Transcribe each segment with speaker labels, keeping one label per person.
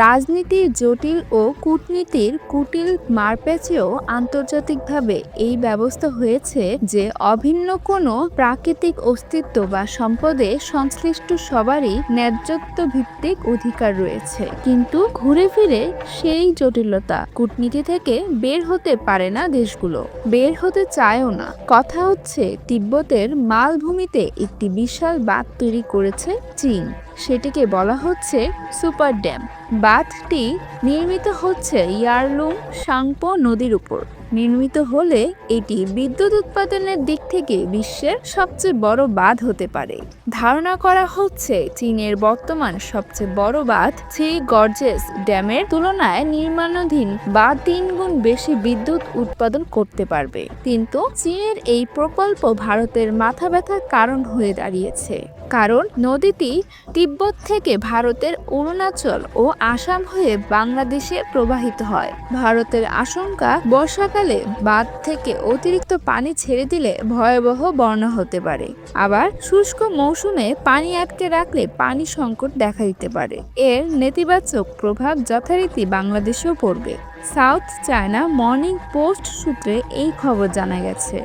Speaker 1: রাজনীতির জটিল ও কূটনীতির কুটিল মারপ্যাচেও আন্তর্জাতিকভাবে এই ব্যবস্থা হয়েছে যে অভিন্ন কোনো প্রাকৃতিক অস্তিত্ব বা সম্পদে সংশ্লিষ্ট সবারই ন্যায্যত্ব ভিত্তিক অধিকার রয়েছে। কিন্তু ঘুরে ফিরে সেই জটিলতা কূটনীতি থেকে বের হতে পারে না দেশগুলো, বের হতে চায়ও না। কথা হচ্ছে, তিব্বতের মালভূমিতে একটি বিশাল বাঁধ তৈরি করেছে চীন। সেটিকে বলা হচ্ছে সুপার ড্যাম বাঁধটি নির্মিত হচ্ছে ইয়ারলুং সাংপো নদীর উপর। নির্মিত হলে এটি বিদ্যুৎ উৎপাদনের দিক থেকে বিশ্বের সবচেয়ে বড় বাঁধ হতে পারে। ধারণা করা হচ্ছে চীনের বর্তমান সবচেয়ে বড় বাঁধ থ্রি গর্জেস ড্যামের তুলনায় নির্মাণাধীন বা তিন গুণ বেশি বিদ্যুৎ উৎপাদন করতে পারবে। কিন্তু চীনের এই প্রকল্প ভারতের মাথা ব্যথার কারণ হয়ে দাঁড়িয়েছে। কারণ নদীটি তিব্বত থেকে ভারতের অরুণাচল ও আসাম হয়ে বাংলাদেশে প্রবাহিত হয়। ভারতের আশঙ্কা বর্ষাকালে বাঁধ থেকে অতিরিক্ত পানি ছেড়ে দিলে ভয়াবহ বন্যা হতে পারে। আবার শুষ্ক মৌসুমে পানি আটকে রাখলে পানি সংকট দেখা দিতে পারে। এর নেতিবাচক প্রভাব যথারীতি বাংলাদেশেও পড়বে। সাউথ চায়না মর্নিং পোস্ট সূত্রে এই খবর জানা গেছে।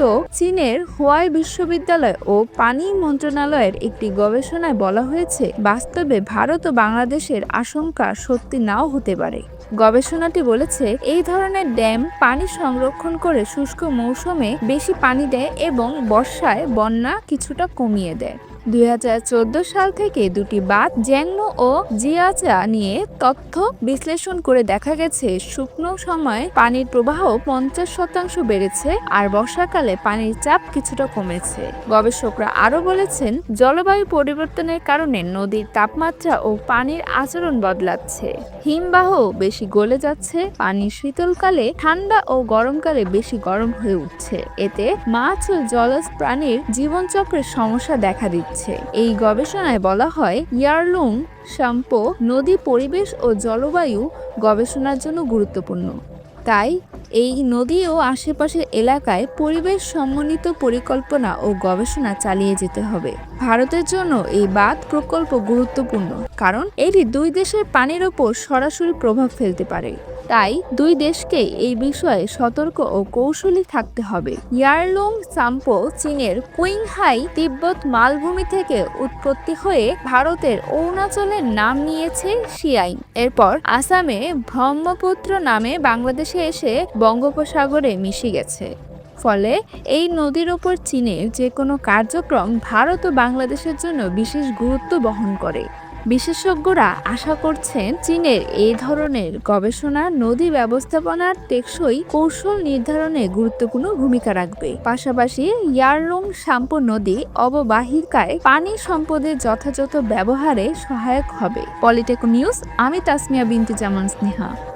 Speaker 1: তো চীনের হোয়াই বিশ্ববিদ্যালয় ও পানি মন্ত্রণালয়ের একটি গবেষণায় বলা হয়েছে, বাস্তবে ভারত ও বাংলাদেশের আশঙ্কা সত্যি নাও হতে পারে। গবেষণাটি বলেছে, এই ধরনের ড্যাম পানি সংরক্ষণ করে শুষ্ক মৌসুমে বেশি পানি দেয় এবং বর্ষায় বন্যা কিছুটা কমিয়ে দেয়। দুই হাজার চোদ্দ সাল থেকে দুটি বাঁধ জ্যাংমো ও জিয়াচা নিয়ে তথ্য বিশ্লেষণ করে দেখা গেছে, শুকনো সময় পানির প্রবাহ পঞ্চাশ শতাংশ বেড়েছে আর বর্ষাকালে পানির চাপ কিছুটা কমেছে। গবেষকরা আরও বলেছেন, জলবায়ু পরিবর্তনের কারণে নদীর তাপমাত্রা ও পানির আচরণ বদলাচ্ছে। হিমবাহ বেশি গলে যাচ্ছে পানি শীতলকালে ঠান্ডা ও গরমকালে বেশি গরম হয়ে উঠছে। এতে মাছ ও জলজ প্রাণীর জীবনচক্রের সমস্যা দেখা দিচ্ছে। এই গবেষণায় বলা হয়, ইয়ারলুং শ্যাম্পো নদী পরিবেশ ও জলবায়ু গবেষণার জন্য গুরুত্বপূর্ণ। তাই এই নদী ও আশেপাশের এলাকায় পরিবেশ সমন্বিত পরিকল্পনা ও গবেষণা চালিয়ে যেতে হবে। ভারতের জন্য এই বাঁধ প্রকল্প গুরুত্বপূর্ণ, কারণ এটি দুই দেশের পানির ওপর সরাসরি প্রভাব ফেলতে পারে। তাই দুই দেশকে এই বিষয়ে সতর্ক ও কৌশলী থাকতে হবে। ইয়ারলুং সাম্পো চীনের কুইংহাই তিব্বত মালভূমি থেকে উৎপত্তি হয়ে ভারতের অরুণাচলের নাম নিয়েছে শিয়াইন। এরপর আসামে ব্রহ্মপুত্র নামে বাংলাদেশে এসে বঙ্গোপসাগরে মিশে গেছে। ফলে এই নদীর ওপর চীনের যে কোনো কার্যক্রম ভারত ও বাংলাদেশের জন্য বিশেষ গুরুত্ব বহন করে। বিশেষজ্ঞরা আশা করছেন চীনের এই ধরনের গবেষণা, নদী ব্যবস্থাপনার টেকসই কৌশল নির্ধারণে গুরুত্বপূর্ণ ভূমিকা রাখবে। পাশাপাশি ইয়ারলুং শ্যাম্পু নদী অববাহিকায় পানি সম্পদের যথাযথ ব্যবহারে সহায়ক হবে। পলিটেক নিউজ আমি তাসমিয়া বিনতি জামান স্নেহা।